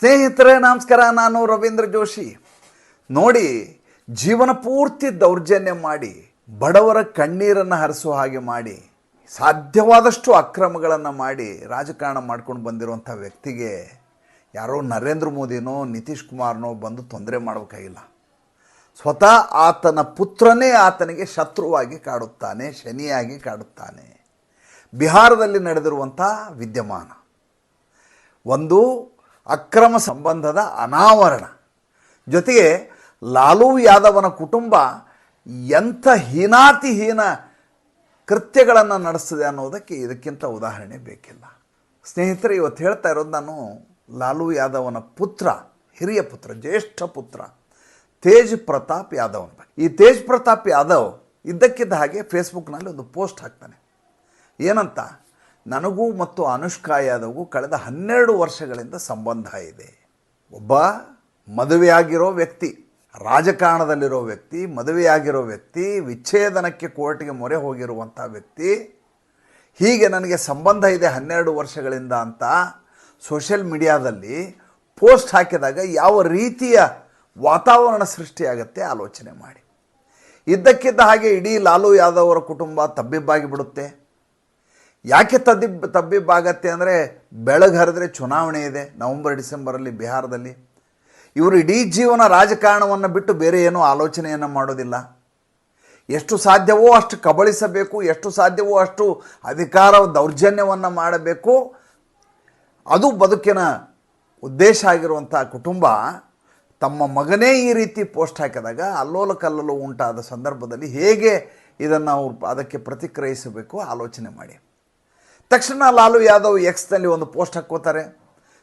ಸ್ನೇಹಿತರೆ, ನಮಸ್ಕಾರ. ನಾನು ರವೀಂದ್ರ ಜೋಶಿ. ನೋಡಿ, ಜೀವನ ಪೂರ್ತಿ ದೌರ್ಜನ್ಯ ಮಾಡಿ, ಬಡವರ ಕಣ್ಣೀರನ್ನು ಹರಿಸುವ ಹಾಗೆ ಮಾಡಿ, ಸಾಧ್ಯವಾದಷ್ಟು ಅಕ್ರಮಗಳನ್ನು ಮಾಡಿ ರಾಜಕಾರಣ ಮಾಡ್ಕೊಂಡು ಬಂದಿರುವಂಥ ವ್ಯಕ್ತಿಗೆ ಯಾರೋ ನರೇಂದ್ರ ಮೋದಿನೋ, ನಿತೀಶ್ ಕುಮಾರ್ನೋ ಬಂದು ತೊಂದರೆ ಮಾಡಬೇಕಾಗಿಲ್ಲ. ಸ್ವತಃ ಆತನ ಪುತ್ರನೇ ಆತನಿಗೆ ಶತ್ರುವಾಗಿ ಕಾಡುತ್ತಾನೆ, ಶನಿಯಾಗಿ ಕಾಡುತ್ತಾನೆ. ಬಿಹಾರದಲ್ಲಿ ನಡೆದಿರುವಂಥ ವಿದ್ಯಮಾನ. ಒಂದು ಅಕ್ರಮ ಸಂಬಂಧದ ಅನಾವರಣ. ಜೊತೆಗೆ ಲಾಲೂ ಯಾದವನ ಕುಟುಂಬ ಎಂಥ ಹೀನಾತಿಹೀನ ಕೃತ್ಯಗಳನ್ನು ನಡೆಸ್ತದೆ ಅನ್ನೋದಕ್ಕೆ ಇದಕ್ಕಿಂತ ಉದಾಹರಣೆ ಬೇಕಿಲ್ಲ. ಸ್ನೇಹಿತರೆ, ಇವತ್ತು ಹೇಳ್ತಾ ಇರೋದು ನಾನು ಲಾಲು ಯಾದವನ ಪುತ್ರ, ಹಿರಿಯ ಪುತ್ರ, ಜ್ಯೇಷ್ಠ ಪುತ್ರ, ತೇಜ್ ಪ್ರತಾಪ್ ಯಾದವನ ಬಗ್ಗೆ. ಈ ತೇಜ್ ಪ್ರತಾಪ್ ಯಾದವ್ ಇದ್ದಕ್ಕಿದ್ದ ಹಾಗೆ ಫೇಸ್ಬುಕ್ನಲ್ಲಿ ಒಂದು ಪೋಸ್ಟ್ ಹಾಕ್ತಾನೆ. ಏನಂತ? ನನಗೂ ಮತ್ತು ಅನುಷ್ಕಾ ಯಾದವ್ಗೂ ಕಳೆದ ಹನ್ನೆರಡು ವರ್ಷಗಳಿಂದ ಸಂಬಂಧ ಇದೆ. ಒಬ್ಬ ಮದುವೆಯಾಗಿರೋ ವ್ಯಕ್ತಿ, ರಾಜಕಾರಣದಲ್ಲಿರೋ ವ್ಯಕ್ತಿ, ಮದುವೆಯಾಗಿರೋ ವ್ಯಕ್ತಿ, ವಿಚ್ಛೇದನಕ್ಕೆ ಕೋರ್ಟ್ಗೆ ಮೊರೆ ಹೋಗಿರುವಂಥ ವ್ಯಕ್ತಿ, ಹೀಗೆ ನನಗೆ ಸಂಬಂಧ ಇದೆ ಹನ್ನೆರಡು ವರ್ಷಗಳಿಂದ ಅಂತ ಸೋಷಿಯಲ್ ಮೀಡಿಯಾದಲ್ಲಿ ಪೋಸ್ಟ್ ಹಾಕಿದಾಗ ಯಾವ ರೀತಿಯ ವಾತಾವರಣ ಸೃಷ್ಟಿಯಾಗತ್ತೆ ಆಲೋಚನೆ ಮಾಡಿ. ಇದ್ದಕ್ಕಿದ್ದ ಹಾಗೆ ಇಡೀ ಲಾಲು ಯಾದವ್ ಅವರ ಕುಟುಂಬ ತಬ್ಬಿಬ್ಬಾಗಿ ಬಿಡುತ್ತೆ. ಯಾಕೆ ತದ್ದಿಬ್ ತಬ್ಬಿಬ್ಬಾಗತ್ತೆ ಅಂದರೆ ಬೆಳಗ್ಗೆ ಹರಿದ್ರೆ ಚುನಾವಣೆ ಇದೆ, ನವಂಬರ್, ಡಿಸೆಂಬರಲ್ಲಿ ಬಿಹಾರದಲ್ಲಿ. ಇವರು ಇಡೀ ಜೀವನ ರಾಜಕಾರಣವನ್ನು ಬಿಟ್ಟು ಬೇರೆ ಏನೂ ಆಲೋಚನೆಯನ್ನು ಮಾಡೋದಿಲ್ಲ. ಎಷ್ಟು ಸಾಧ್ಯವೋ ಅಷ್ಟು ಕಬಳಿಸಬೇಕು, ಎಷ್ಟು ಸಾಧ್ಯವೋ ಅಷ್ಟು ಅಧಿಕಾರ ದೌರ್ಜನ್ಯವನ್ನು ಮಾಡಬೇಕು. ಅದು ಬದುಕಿನ ಉದ್ದೇಶ ಆಗಿರುವಂಥ ಕುಟುಂಬ ತಮ್ಮ ಮಗನೇ ಈ ರೀತಿ ಪೋಸ್ಟ್ ಹಾಕಿದಾಗ ಅಲ್ಲೋಲ ಕಲ್ಲಲು ಉಂಟಾದ ಸಂದರ್ಭದಲ್ಲಿ ಹೇಗೆ ಇದನ್ನು ಅವ್ರು ಅದಕ್ಕೆ ಪ್ರತಿಕ್ರಿಯಿಸಬೇಕು ಆಲೋಚನೆ ಮಾಡಿ. ತಕ್ಷಣ ಲಾಲು ಯಾದವ್ ಎಕ್ಸ್ನಲ್ಲಿ ಒಂದು ಪೋಸ್ಟ್ ಹಾಕ್ಕೋತಾರೆ.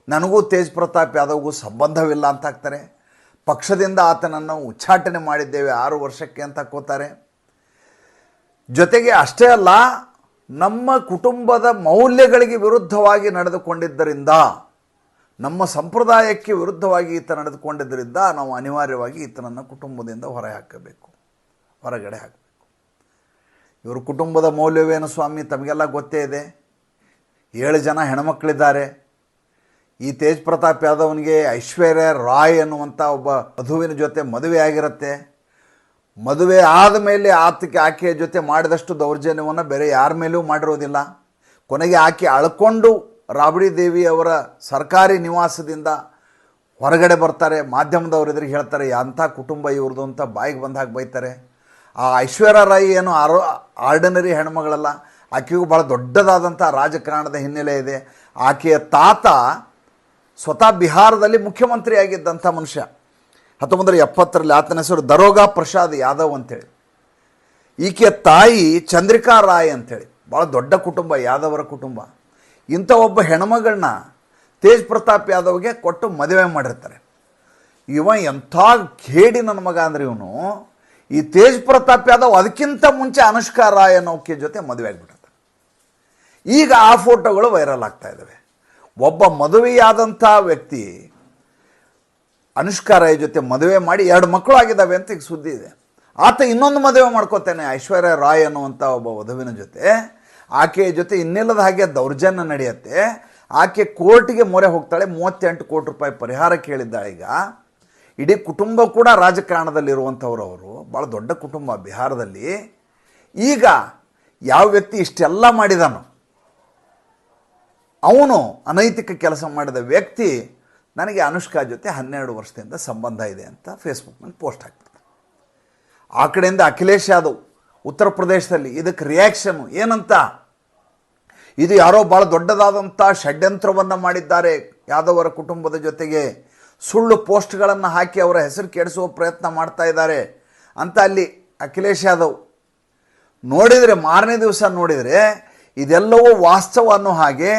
ನನಗೂ ತೇಜ್ ಪ್ರತಾಪ್ ಯಾದವ್ಗೂ ಸಂಬಂಧವಿಲ್ಲ ಅಂತ ಹಾಕ್ತಾರೆ. ಪಕ್ಷದಿಂದ ಆತನನ್ನು ಉಚ್ಚಾಟನೆ ಮಾಡಿದ್ದೇವೆ ಆರು ವರ್ಷಕ್ಕೆ ಅಂತ ಹಾಕೋತಾರೆ ಜೊತೆಗೆ ಅಷ್ಟೇ ಅಲ್ಲ, ನಮ್ಮ ಕುಟುಂಬದ ಮೌಲ್ಯಗಳಿಗೆ ವಿರುದ್ಧವಾಗಿ ನಡೆದುಕೊಂಡಿದ್ದರಿಂದ, ನಮ್ಮ ಸಂಪ್ರದಾಯಕ್ಕೆ ವಿರುದ್ಧವಾಗಿ ಈತ ನಡೆದುಕೊಂಡಿದ್ದರಿಂದ ನಾವು ಅನಿವಾರ್ಯವಾಗಿ ಈತನನ್ನು ಕುಟುಂಬದಿಂದ ಹೊರ ಹಾಕಬೇಕು. ಹೊರಗಡೆ ಹಾಕಬೇಕು. ಇವರು ಕುಟುಂಬದ ಮೌಲ್ಯವೇನು ಸ್ವಾಮಿ? ತಮಗೆಲ್ಲ ಗೊತ್ತೇ ಇದೆ. ಏಳು ಜನ ಹೆಣ್ಮಕ್ಳಿದ್ದಾರೆ. ಈ ತೇಜ್ ಪ್ರತಾಪ್ ಯಾದವ್ನಿಗೆ ಐಶ್ವರ್ಯ ರಾಯ್ ಅನ್ನುವಂಥ ಒಬ್ಬ ವಧುವಿನ ಜೊತೆ ಮದುವೆ ಆಗಿರುತ್ತೆ. ಮದುವೆ ಆದ ಮೇಲೆ ಆತಕ್ಕೆ ಆಕೆಯ ಜೊತೆ ಮಾಡಿದಷ್ಟು ದೌರ್ಜನ್ಯವನ್ನು ಬೇರೆ ಯಾರ ಮೇಲೂ ಮಾಡಿರೋದಿಲ್ಲ. ಕೊನೆಗೆ ಆಕೆ ಅಳ್ಕೊಂಡು ರಾಬಡಿ ದೇವಿ ಅವರ ಸರ್ಕಾರಿ ನಿವಾಸದಿಂದ ಹೊರಗಡೆ ಬರ್ತಾರೆ. ಮಾಧ್ಯಮದವ್ರು ಎದುರಿಗೆ ಹೇಳ್ತಾರೆ ಅಂಥ ಕುಟುಂಬ ಇವ್ರದ್ದು ಅಂತ ಬಾಯಿಗೆ ಬಂದಾಗ ಬೈತಾರೆ. ಆ ಐಶ್ವರ್ಯ ರಾಯ್ ಏನು ಆರೋ ಆರ್ಡಿನರಿ ಹೆಣ್ಮಗಳಲ್ಲ. ಆಕೆಗೂ ಭಾಳ ದೊಡ್ಡದಾದಂಥ ರಾಜಕಾರಣದ ಹಿನ್ನೆಲೆ ಇದೆ. ಆಕೆಯ ತಾತ ಸ್ವತಃ ಬಿಹಾರದಲ್ಲಿ ಮುಖ್ಯಮಂತ್ರಿಯಾಗಿದ್ದಂಥ ಮನುಷ್ಯ. ಹತ್ತೊಂಬತ್ತರ ಎಪ್ಪತ್ತರಲ್ಲಿ ಆತನ ಹೆಸರು ದರೋಗಾ ಪ್ರಸಾದ್ ಯಾದವ್ ಅಂತೇಳಿ. ಈಕೆಯ ತಾಯಿ ಚಂದ್ರಿಕಾ ರಾಯ್ ಅಂತೇಳಿ. ಭಾಳ ದೊಡ್ಡ ಕುಟುಂಬ, ಯಾದವರ ಕುಟುಂಬ. ಇಂಥ ಒಬ್ಬ ಹೆಣ್ಮಗಳನ್ನ ತೇಜ್ ಪ್ರತಾಪ್ ಯಾದವ್ಗೆ ಕೊಟ್ಟು ಮದುವೆ ಮಾಡಿರ್ತಾರೆ. ಇವ ಎಂಥ ಖೇಡಿ ನನ್ನ ಮಗ ಅಂದ್ರೆ ಇವನು. ಈ ತೇಜ್ ಪ್ರತಾಪ್ ಯಾದವ್ ಅದಕ್ಕಿಂತ ಮುಂಚೆ ಅನುಷ್ಕಾ ರಾಯ್ ಅನ್ನೋಕೆ ಜೊತೆ ಮದುವೆ ಆಗಿಬಿಟ್ಟಿರ್ತಾರೆ ಈಗ ಆ ಫೋಟೋಗಳು ವೈರಲ್ ಆಗ್ತಾ ಇದ್ದಾವೆ. ಒಬ್ಬ ಮದುವೆಯಾದಂಥ ವ್ಯಕ್ತಿ ಅನುಷ್ಕಾರ ಜೊತೆ ಮದುವೆ ಮಾಡಿ ಎರಡು ಮಕ್ಕಳು ಆಗಿದ್ದಾವೆ ಅಂತ ಈಗ ಸುದ್ದಿ ಇದೆ. ಆತ ಇನ್ನೊಂದು ಮದುವೆ ಮಾಡ್ಕೋತಾನೆ, ಐಶ್ವರ್ಯ ರಾಯ್ ಅನ್ನುವಂಥ ಒಬ್ಬ ವಧುವಿನ ಜೊತೆ. ಆಕೆಯ ಜೊತೆ ಇನ್ನಿಲ್ಲದ ಹಾಗೆ ದೌರ್ಜನ್ಯ ನಡೆಯುತ್ತೆ. ಆಕೆ ಕೋರ್ಟ್ಗೆ ಮೊರೆ ಹೋಗ್ತಾಳೆ, ಮೂವತ್ತೆಂಟು ಕೋಟಿ ರೂಪಾಯಿ ಪರಿಹಾರ ಕೇಳಿದ್ದಾಳೆ ಈಗ. ಇಡೀ ಕುಟುಂಬ ಕೂಡ ರಾಜಕಾರಣದಲ್ಲಿರುವಂಥವ್ರು ಅವರು, ಭಾಳ ದೊಡ್ಡ ಕುಟುಂಬ ಬಿಹಾರದಲ್ಲಿ. ಈಗ ಯಾವ ವ್ಯಕ್ತಿ ಇಷ್ಟೆಲ್ಲ ಮಾಡಿದಾನೋ ಅವನು ಅನೈತಿಕ ಕೆಲಸ ಮಾಡಿದ ವ್ಯಕ್ತಿ ನನಗೆ ಅನುಷ್ಕಾ ಜೊತೆ ಹನ್ನೆರಡು ವರ್ಷದಿಂದ ಸಂಬಂಧ ಇದೆ ಅಂತ ಫೇಸ್ಬುಕ್ನಲ್ಲಿ ಪೋಸ್ಟ್ ಹಾಕ್ತಾರೆ ಆ ಕಡೆಯಿಂದ ಅಖಿಲೇಶ್ ಯಾದವ್ ಉತ್ತರ ಪ್ರದೇಶದಲ್ಲಿ ಇದಕ್ಕೆ ರಿಯಾಕ್ಷನ್ ಏನಂತ? ಇದು ಯಾರೋ ಭಾಳ ದೊಡ್ಡದಾದಂಥ ಷಡ್ಯಂತ್ರವನ್ನು ಮಾಡಿದ್ದಾರೆ. ಯಾದವರ ಕುಟುಂಬದ ಜೊತೆಗೆ ಸುಳ್ಳು ಪೋಸ್ಟ್ಗಳನ್ನು ಹಾಕಿ ಅವರ ಹೆಸರು ಕೆಡಿಸುವ ಪ್ರಯತ್ನ ಮಾಡ್ತಾ ಇದ್ದಾರೆ ಅಂತ ಅಲ್ಲಿ ಅಖಿಲೇಶ್ ಯಾದವ್ ನೋಡಿದರೆ ಮಾರನೇ ದಿವಸ ನೋಡಿದರೆ ಇದೆಲ್ಲವೂ ವಾಸ್ತವ ಅನ್ನೋ ಹಾಗೆ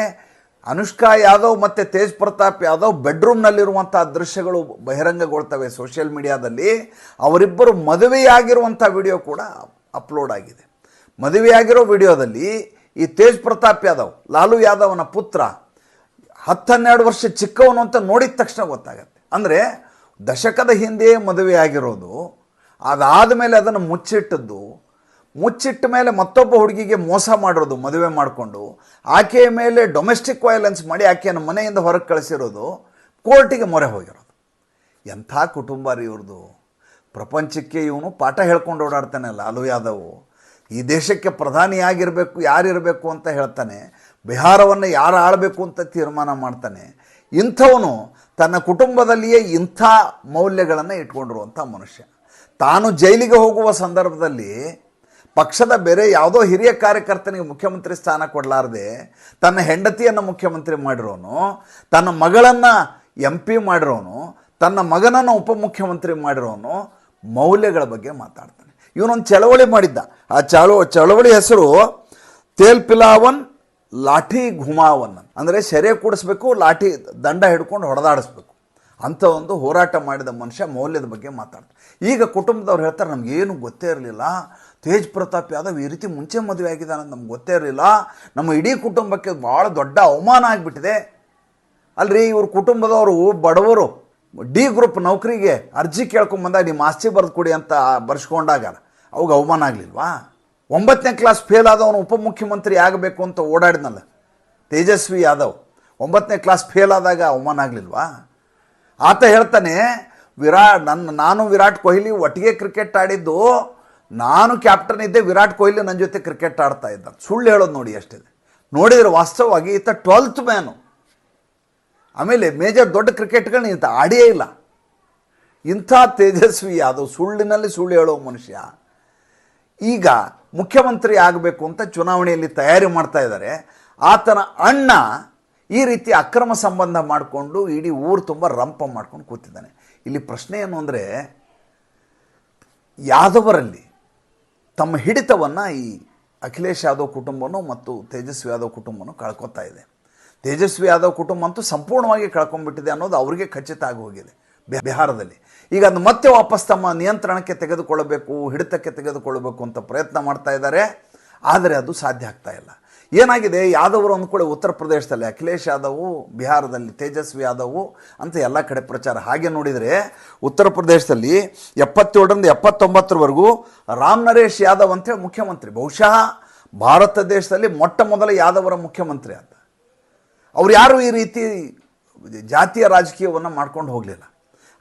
ಅನುಷ್ಕಾ ಯಾದವ್ ಮತ್ತು ತೇಜ್ ಪ್ರತಾಪ್ ಯಾದವ್ ಬೆಡ್ರೂಮ್ನಲ್ಲಿರುವಂಥ ದೃಶ್ಯಗಳು ಬಹಿರಂಗಗೊಳ್ತವೆ ಸೋಷಿಯಲ್ ಮೀಡಿಯಾದಲ್ಲಿ. ಅವರಿಬ್ಬರು ಮದುವೆಯಾಗಿರುವಂಥ ವಿಡಿಯೋ ಕೂಡ ಅಪ್ಲೋಡ್ ಆಗಿದೆ. ಮದುವೆಯಾಗಿರೋ ವಿಡಿಯೋದಲ್ಲಿ ಈ ತೇಜ್ ಪ್ರತಾಪ್ ಯಾದವ್, ಲಾಲು ಯಾದವನ ಪುತ್ರ, ಹತ್ತನ್ನೆರಡು ವರ್ಷ ಚಿಕ್ಕವನು ಅಂತ ನೋಡಿದ ತಕ್ಷಣ ಗೊತ್ತಾಗತ್ತೆ. ಅಂದರೆ ದಶಕದ ಹಿಂದೆಯೇ ಮದುವೆಯಾಗಿರೋದು ಅದಾದ ಮೇಲೆ ಅದನ್ನು ಮುಚ್ಚಿಟ್ಟದ್ದು ಮುಚ್ಚಿಟ್ಟ ಮೇಲೆ ಮತ್ತೊಬ್ಬ ಹುಡುಗಿಗೆ ಮೋಸ ಮಾಡಿರೋದು, ಮದುವೆ ಮಾಡಿಕೊಂಡು, ಆಕೆಯ ಮೇಲೆ ಡೊಮೆಸ್ಟಿಕ್ ವೈಲೆನ್ಸ್ ಮಾಡಿ ಆಕೆಯನ್ನು ಮನೆಯಿಂದ ಹೊರಗೆ ಕಳಿಸಿರೋದು, ಕೋರ್ಟಿಗೆ ಮೊರೆ ಹೋಗಿರೋದು. ಎಂಥ ಕುಟುಂಬ ರೀ ಇವ್ರದ್ದು. ಪ್ರಪಂಚಕ್ಕೆ ಇವನು ಪಾಠ ಹೇಳ್ಕೊಂಡು ಓಡಾಡ್ತಾನೆ ಲಾಲು ಯಾದವ್. ಈ ದೇಶಕ್ಕೆ ಪ್ರಧಾನಿಯಾಗಿರಬೇಕು ಯಾರಿರಬೇಕು ಅಂತ ಹೇಳ್ತಾನೆ. ಬಿಹಾರವನ್ನು ಯಾರು ಆಳಬೇಕು ಅಂತ ತೀರ್ಮಾನ ಮಾಡ್ತಾನೆ. ಇಂಥವನು ತನ್ನ ಕುಟುಂಬದಲ್ಲಿಯೇ ಇಂಥ ಮೌಲ್ಯಗಳನ್ನು ಇಟ್ಕೊಂಡಿರುವಂಥ ಮನುಷ್ಯ. ತಾನು ಜೈಲಿಗೆ ಹೋಗುವ ಸಂದರ್ಭದಲ್ಲಿ ಪಕ್ಷದ ಬೇರೆ ಯಾವುದೋ ಹಿರಿಯ ಕಾರ್ಯಕರ್ತನಿಗೆ ಮುಖ್ಯಮಂತ್ರಿ ಸ್ಥಾನ ಕೊಡಲಾರದೆ ತನ್ನ ಹೆಂಡತಿಯನ್ನು ಮುಖ್ಯಮಂತ್ರಿ ಮಾಡಿರೋನು, ತನ್ನ ಮಗಳನ್ನು ಎಂ ಪಿ ಮಾಡಿರೋನು, ತನ್ನ ಮಗನನ್ನು ಉಪಮುಖ್ಯಮಂತ್ರಿ ಮಾಡಿರೋನು ಮೌಲ್ಯಗಳ ಬಗ್ಗೆ ಮಾತಾಡ್ತಾನೆ. ಇವನೊಂದು ಚಳವಳಿ ಮಾಡಿದ್ದ. ಆ ಚಳವ ಚಳವಳಿ ಹೆಸರು ತೇಲ್ ಪಿಲಾವನ್ ಲಾಠಿ ಘುಮಾವನ್ ಅಂದರೆ ಸೆರೆ ಕೂಡಿಸ್ಬೇಕು, ಲಾಠಿ ದಂಡ ಹಿಡ್ಕೊಂಡು ಹೊಡೆದಾಡಿಸ್ಬೇಕು. ಅಂಥ ಒಂದು ಹೋರಾಟ ಮಾಡಿದ ಮನುಷ್ಯ ಮೌಲ್ಯದ ಬಗ್ಗೆ ಮಾತಾಡ್ತಾರೆ ಈಗ ಕುಟುಂಬದವ್ರು ಹೇಳ್ತಾರೆ ನಮಗೇನು ಗೊತ್ತೇ ಇರಲಿಲ್ಲ. ತೇಜ್ ಪ್ರತಾಪ್ ಯಾದವ್ ಈ ರೀತಿ ಮುಂಚೆ ಮದುವೆ ಆಗಿದ್ದಾನೆ ನಮ್ಗೆ ಗೊತ್ತೇ ಇರಲಿಲ್ಲ. ನಮ್ಮ ಇಡೀ ಕುಟುಂಬಕ್ಕೆ ಭಾಳ ದೊಡ್ಡ ಅವಮಾನ ಆಗಿಬಿಟ್ಟಿದೆ. ಅಲ್ರಿ, ಇವ್ರ ಕುಟುಂಬದವರು ಬಡವರು, ಡಿ ಗ್ರೂಪ್ ನೌಕರಿಗೆ ಅರ್ಜಿ ಕೇಳ್ಕೊಂಬಂದಾಗ ನಿಮ್ಮ ಆಸ್ತಿ ಬರೆದು ಕೊಡಿ ಅಂತ ಬರ್ಸ್ಕೊಂಡಾಗ, ಅವಾಗ ಅವಮಾನ ಆಗಲಿಲ್ವಾ? ಒಂಬತ್ತನೇ ಕ್ಲಾಸ್ ಫೇಲ್ ಆದವನು ಉಪಮುಖ್ಯಮಂತ್ರಿ ಆಗಬೇಕು ಅಂತ ಓಡಾಡಿದ್ನಲ್ಲ, ತೇಜಸ್ವಿ ಯಾದವ್, ಒಂಬತ್ತನೇ ಕ್ಲಾಸ್ ಫೇಲ್ ಆದಾಗ ಅವಮಾನ ಆಗಲಿಲ್ವಾ? ಆತ ಹೇಳ್ತಾನೆ ವಿರಾ ನನ್ನ ನಾನು ವಿರಾಟ್ ಕೊಹ್ಲಿ ಒಟ್ಟಿಗೆ ಕ್ರಿಕೆಟ್ ಆಡಿದ್ದು, ನಾನು ಕ್ಯಾಪ್ಟನ್ ಇದ್ದೆ, ವಿರಾಟ್ ಕೊಹ್ಲಿ ನನ್ನ ಜೊತೆ ಕ್ರಿಕೆಟ್ ಆಡ್ತಾ ಇದ್ದ. ಸುಳ್ಳು ಹೇಳೋದು ನೋಡಿ ಅಷ್ಟಿದೆ ನೋಡಿದರೆ ವಾಸ್ತವವಾಗಿ ಈತ ಟ್ವೆಲ್ತ್ ಮ್ಯಾನು ಆಮೇಲೆ ಮೇಜರ್ ದೊಡ್ಡ ಕ್ರಿಕೆಟ್ಗಳನ್ನ ಇಂಥ ಆಡಿಯೇ ಇಲ್ಲ. ಇಂಥ ತೇಜಸ್ವಿ ಅದು ಸುಳ್ಳಿನಲ್ಲಿ ಸುಳ್ಳು ಹೇಳೋ ಮನುಷ್ಯ. ಈಗ ಮುಖ್ಯಮಂತ್ರಿ ಆಗಬೇಕು ಅಂತ ಚುನಾವಣೆಯಲ್ಲಿ ತಯಾರಿ ಮಾಡ್ತಾ ಇದ್ದಾರೆ. ಆತನ ಅಣ್ಣ ಈ ರೀತಿ ಅಕ್ರಮ ಸಂಬಂಧ ಮಾಡಿಕೊಂಡು ಇಡೀ ಊರು ತುಂಬ ರಂಪ ಮಾಡ್ಕೊಂಡು ಕೂತಿದ್ದಾನೆ. ಇಲ್ಲಿ ಪ್ರಶ್ನೆ ಏನು ಅಂದರೆ, ಯಾದವರಲ್ಲಿ ತಮ್ಮ ಹಿಡಿತವನ್ನು ಈ ಅಖಿಲೇಶ್ ಯಾದವ್ ಕುಟುಂಬನೂ ಮತ್ತು ತೇಜಸ್ವಿ ಯಾದವ್ ಕುಟುಂಬನೂ ಕಳ್ಕೊತಾ ಇದೆ. ತೇಜಸ್ವಿ ಯಾದವ್ ಕುಟುಂಬ ಅಂತೂ ಸಂಪೂರ್ಣವಾಗಿ ಕಳ್ಕೊಂಡ್ಬಿಟ್ಟಿದೆ ಅನ್ನೋದು ಅವರಿಗೆ ಖಚಿತ ಆಗಿ ಹೋಗಿದೆ ಬಿಹಾರದಲ್ಲಿ. ಈಗ ಅದು ಮತ್ತೆ ವಾಪಸ್ ತಮ್ಮ ನಿಯಂತ್ರಣಕ್ಕೆ ತೆಗೆದುಕೊಳ್ಳಬೇಕು, ಹಿಡಿತಕ್ಕೆ ತೆಗೆದುಕೊಳ್ಳಬೇಕು ಅಂತ ಪ್ರಯತ್ನ ಮಾಡ್ತಾ ಇದ್ದಾರೆ. ಆದರೆ ಅದು ಸಾಧ್ಯ ಆಗ್ತಾ ಇಲ್ಲ. ಏನಾಗಿದೆ? ಯಾದವರು ಅಂದ್ಕೊಳ್ಳಿ ಉತ್ತರ ಪ್ರದೇಶದಲ್ಲಿ, ಅಖಿಲೇಶ್ ಯಾದವ್ ಬಿಹಾರದಲ್ಲಿ, ತೇಜಸ್ವಿ ಯಾದವ್ ಅಂತ ಎಲ್ಲ ಕಡೆ ಪ್ರಚಾರ. ಹಾಗೆ ನೋಡಿದರೆ ಉತ್ತರ ಪ್ರದೇಶದಲ್ಲಿ ಎಪ್ಪತ್ತೇಳರಿಂದ ಎಪ್ಪತ್ತೊಂಬತ್ತರವರೆಗೂ ರಾಮ್ ನರೇಶ್ ಯಾದವ್ ಅಂತೇಳಿ ಮುಖ್ಯಮಂತ್ರಿ. ಬಹುಶಃ ಭಾರತ ದೇಶದಲ್ಲಿ ಮೊಟ್ಟ ಮೊದಲ ಯಾದವರ ಮುಖ್ಯಮಂತ್ರಿ ಅಂತ ಅವ್ರು ಯಾರು ಈ ರೀತಿ ಜಾತಿಯ ರಾಜಕೀಯವನ್ನು ಮಾಡ್ಕೊಂಡು ಹೋಗಲಿಲ್ಲ.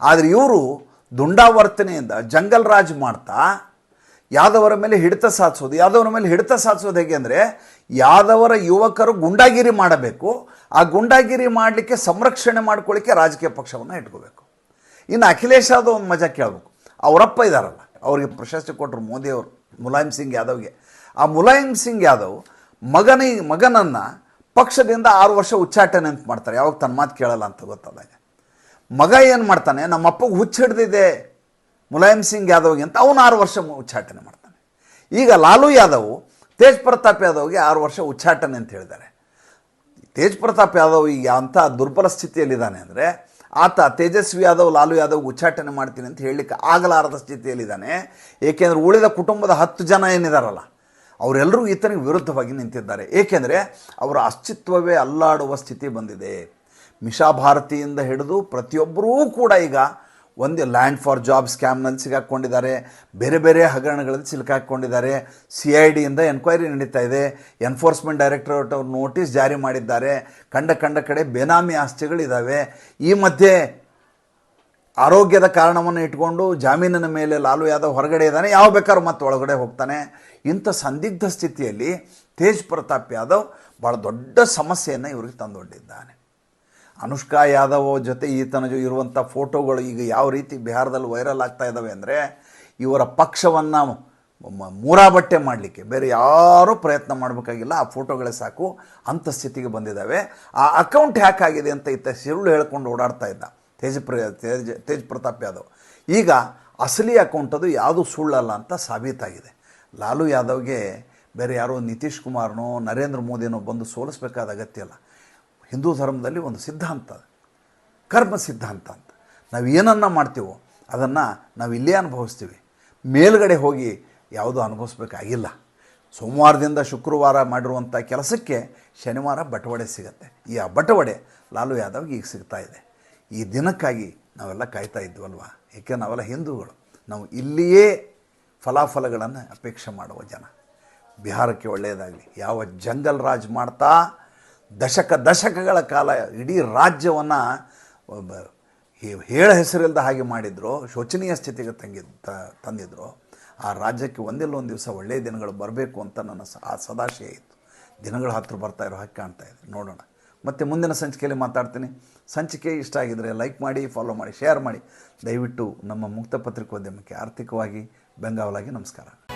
ಆದರೆ ಇವರು ದುಂಡಾವರ್ತನೆಯಿಂದ ಜಂಗಲ್ ರಾಜ್ ಮಾಡ್ತಾ ಯಾದವರ ಮೇಲೆ ಹಿಡಿತ ಸಾಧಿಸೋದು ಯಾದವರ ಮೇಲೆ ಹಿಡಿತ ಸಾಧಿಸೋದು ಹೇಗೆ ಅಂದರೆ, ಯಾದವರ ಯುವಕರು ಗುಂಡಾಗಿರಿ ಮಾಡಬೇಕು. ಆ ಗುಂಡಾಗಿರಿ ಮಾಡಲಿಕ್ಕೆ ಸಂರಕ್ಷಣೆ ಮಾಡ್ಕೊಳ್ಳಿಕ್ಕೆ ರಾಜಕೀಯ ಪಕ್ಷವನ್ನು ಇಟ್ಕೋಬೇಕು. ಇನ್ನು ಅಖಿಲೇಶ್ ಯಾದವ್ ಒಂದು ಮಜಾ ಕೇಳಬೇಕು. ಅವರಪ್ಪ ಇದ್ದಾರಲ್ಲ ಅವರಿಗೆ ಪ್ರಶಸ್ತಿ ಕೊಟ್ಟರು ಮೋದಿಯವರು ಮುಲಾಯಂ ಸಿಂಗ್ ಯಾದವ್ಗೆ. ಆ ಮುಲಾಯಂ ಸಿಂಗ್ ಯಾದವ್ ಮಗನ, ಮಗನನ್ನು ಪಕ್ಷದಿಂದ ಆರು ವರ್ಷ ಉಚ್ಚಾಟನೆ ಅಂತ ಮಾಡ್ತಾರೆ. ಯಾವಾಗ ತನ್ನ ಮಾತು ಕೇಳಲ್ಲ ಅಂತ ಗೊತ್ತಾದಾಗ ಮಗ ಏನು ಮಾಡ್ತಾನೆ ನಮ್ಮ ಅಪ್ಪಗೆ ಹುಚ್ಚು ಹಿಡ್ದಿದೆ ಮುಲಾಯಂ ಸಿಂಗ್ ಯಾದವ್ಗೆ ಅಂತ ಅವನು ಆರು ವರ್ಷ ಉಚ್ಚಾಟನೆ ಮಾಡ್ತಾನೆ. ಈಗ ಲಾಲು ಯಾದವ್, ತೇಜ್ ಪ್ರತಾಪ್ ಯಾದವ್ಗೆ ಆರು ವರ್ಷ ಉಚ್ಚಾಟನೆ ಅಂತ ಹೇಳಿದ್ದಾರೆ. ತೇಜ್ ಪ್ರತಾಪ್ ಯಾದವ್ ಈಗ ಅಂಥ ದುರ್ಬಲ ಸ್ಥಿತಿಯಲ್ಲಿದ್ದಾನೆ ಅಂದರೆ ಆತ ತೇಜಸ್ವಿ ಯಾದವ್, ಲಾಲು ಯಾದವ್ ಉಚ್ಚಾಟನೆ ಮಾಡ್ತೀನಿ ಅಂತ ಹೇಳಲಿಕ್ಕೆ ಆಗಲಾರದ ಸ್ಥಿತಿಯಲ್ಲಿದ್ದಾನೆ. ಏಕೆಂದರೆ ಉಳಿದ ಕುಟುಂಬದ ಹತ್ತು ಜನ ಏನಿದಾರಲ್ಲ, ಅವರೆಲ್ಲರೂ ಈತನಿಗೆ ವಿರುದ್ಧವಾಗಿ ನಿಂತಿದ್ದಾರೆ. ಏಕೆಂದರೆ ಅವರ ಅಸ್ತಿತ್ವವೇ ಅಲ್ಲಾಡುವ ಸ್ಥಿತಿ ಬಂದಿದೆ. ಮಿಶಾ ಭಾರತಿಯಿಂದ ಹಿಡಿದು ಪ್ರತಿಯೊಬ್ಬರೂ ಕೂಡ ಈಗ ಒಂದು ಲ್ಯಾಂಡ್ ಫಾರ್ ಜಾಬ್ ಸ್ಕ್ಯಾಮ್ನಲ್ಲಿ ಸಿಗಾಕ್ಕೊಂಡಿದ್ದಾರೆ ಬೇರೆ ಬೇರೆ ಹಗರಣಗಳಲ್ಲಿ ಸಿಲುಕಾಕೊಂಡಿದ್ದಾರೆ. ಸಿ ಐ ಡಿಯಿಂದ ಎನ್ಕ್ವೈರಿ ನಡೀತಾ ಇದೆ. ಎನ್ಫೋರ್ಸ್ಮೆಂಟ್ ಡೈರೆಕ್ಟರೇಟ್ ಅವರು ನೋಟಿಸ್ ಜಾರಿ ಮಾಡಿದ್ದಾರೆ. ಕಂಡ ಕಂಡ ಕಡೆ ಬೇನಾಮಿ ಆಸ್ತಿಗಳಿದ್ದಾವೆ ಈ ಮಧ್ಯೆ ಆರೋಗ್ಯದ ಕಾರಣವನ್ನು ಇಟ್ಕೊಂಡು ಜಾಮೀನಿನ ಮೇಲೆ ಲಾಲು ಯಾದವ್ ಹೊರಗಡೆ ಇದ್ದಾನೆ. ಯಾವ ಬೇಕಾದ್ರೂ ಮತ್ತೆ ಒಳಗಡೆ ಹೋಗ್ತಾನೆ. ಇಂಥ ಸಂದಿಗ್ಧ ಸ್ಥಿತಿಯಲ್ಲಿ ತೇಜ್ ಪ್ರತಾಪ್ ಯಾದವ್ ಭಾಳ ದೊಡ್ಡ ಸಮಸ್ಯೆಯನ್ನು ಇವರಿಗೆ ತಂದೊಡ್ಡಿದ್ದಾನೆ ಅನುಷ್ಕಾ ಯಾದವ್ ಜೊತೆ ಈತನ ಇರುವಂಥ ಫೋಟೋಗಳು ಈಗ ಯಾವ ರೀತಿ ಬಿಹಾರದಲ್ಲಿ ವೈರಲ್ ಆಗ್ತಾ ಇದ್ದಾವೆ ಅಂದರೆ ಇವರ ಪಕ್ಷವನ್ನು ಮೂರಾ ಬಟ್ಟೆ ಮಾಡಲಿಕ್ಕೆ. ಬೇರೆ ಯಾರೂ ಪ್ರಯತ್ನ ಮಾಡಬೇಕಾಗಿಲ್ಲ. ಆ ಫೋಟೋಗಳೇ ಸಾಕು. ಅಂಥ ಸ್ಥಿತಿಗೆ ಬಂದಿದ್ದಾವೆ ಆ ಅಕೌಂಟ್ ಹ್ಯಾಕ್ ಆಗಿದೆ ಅಂತ ಇತ್ತ ಸಿರುಳು ಹೇಳ್ಕೊಂಡು ಓಡಾಡ್ತಾ ಇದ್ದ. ತೇಜ್ ಪ್ರ, ತೇಜ್ ತೇಜ್ ಪ್ರತಾಪ್ ಯಾದವ್. ಈಗ ಅಸಲಿ ಅಕೌಂಟ್ ಅದು ಯಾವುದು ಸುಳ್ಳಲ್ಲ ಅಂತ ಸಾಬೀತಾಗಿದೆ. ಲಾಲು ಯಾದವ್ಗೆ ಬೇರೆ ಯಾರೋ ನಿತೀಶ್ ಕುಮಾರ್ನೋ, ನರೇಂದ್ರ ಮೋದಿನೋ ಬಂದು ಸೋಲಿಸ್ಬೇಕಾದ ಅಗತ್ಯ ಇಲ್ಲ. ಹಿಂದೂ ಧರ್ಮದಲ್ಲಿ ಒಂದು ಸಿದ್ಧಾಂತ ಕರ್ಮ ಸಿದ್ಧಾಂತ ಅಂತ. ನಾವು ಏನನ್ನ ಮಾಡ್ತೀವೋ ಅದನ್ನು ನಾವು ಇಲ್ಲೇ ಅನುಭವಿಸ್ತೀವಿ. ಮೇಲ್ಗಡೆ ಹೋಗಿ ಯಾವುದೂ ಅನುಭವಿಸ್ಬೇಕಾಗಿಲ್ಲ. ಸೋಮವಾರದಿಂದ ಶುಕ್ರವಾರ ಮಾಡಿರುವಂಥ ಕೆಲಸಕ್ಕೆ ಶನಿವಾರ ಬಟವಡೆ ಸಿಗುತ್ತೆ. ಈ ಆ ಬಟವಡೆ ಲಾಲು ಯಾದವ್ಗೆ ಈಗ ಸಿಗ್ತಾ ಇದೆ. ಈ ದಿನಕ್ಕಾಗಿ ನಾವೆಲ್ಲ ಕಾಯ್ತಾ ಇದ್ವಲ್ವ? ಏಕೆ ನಾವೆಲ್ಲ ಹಿಂದೂಗಳು. ನಾವು ಇಲ್ಲಿಯೇ ಫಲಾಫಲಗಳನ್ನು ಅಪೇಕ್ಷೆ ಮಾಡುವ ಜನ. ಬಿಹಾರಕ್ಕೆ ಒಳ್ಳೆಯದಾಗಲಿ. ಯಾವ ಜಂಗಲ್ ರಾಜ್ ಮಾಡ್ತಾ ದಶಕ ದಶಕಗಳ ಕಾಲ ಇಡೀ ರಾಜ್ಯವನ್ನು ಹೇಳ ಹೆಸರಿಲ್ಲದ ಹಾಗೆ ಮಾಡಿದ್ರು, ಶೋಚನೀಯ ಸ್ಥಿತಿಗೆ ತಂಗಿ ತಂದಿದ್ರು. ಆ ರಾಜ್ಯಕ್ಕೆ ಒಂದಿಲ್ಲ ಒಂದು ದಿವಸ ಒಳ್ಳೆಯ ದಿನಗಳು ಬರಬೇಕು ಅಂತ ನನ್ನ ಆ ಸದಾಶಯ ಇತ್ತು. ದಿನಗಳು ಹತ್ರ ಬರ್ತಾ ಇರೋ ಹಾಗೆ ಕಾಣ್ತಾ ಇದೆ. ನೋಡೋಣ. ಮತ್ತು ಮುಂದಿನ ಸಂಚಿಕೆಯಲ್ಲಿ ಮಾತಾಡ್ತೀನಿ. ಸಂಚಿಕೆ ಇಷ್ಟ ಆಗಿದರೆ ಲೈಕ್ ಮಾಡಿ, ಫಾಲೋ ಮಾಡಿ, ಶೇರ್ ಮಾಡಿ. ದಯವಿಟ್ಟು ನಮ್ಮ ಮುಕ್ತ ಪತ್ರಿಕೋದ್ಯಮಕ್ಕೆ ಆರ್ಥಿಕವಾಗಿ ಬೆಂಗಾವಲಾಗಿ ನಮಸ್ಕಾರ.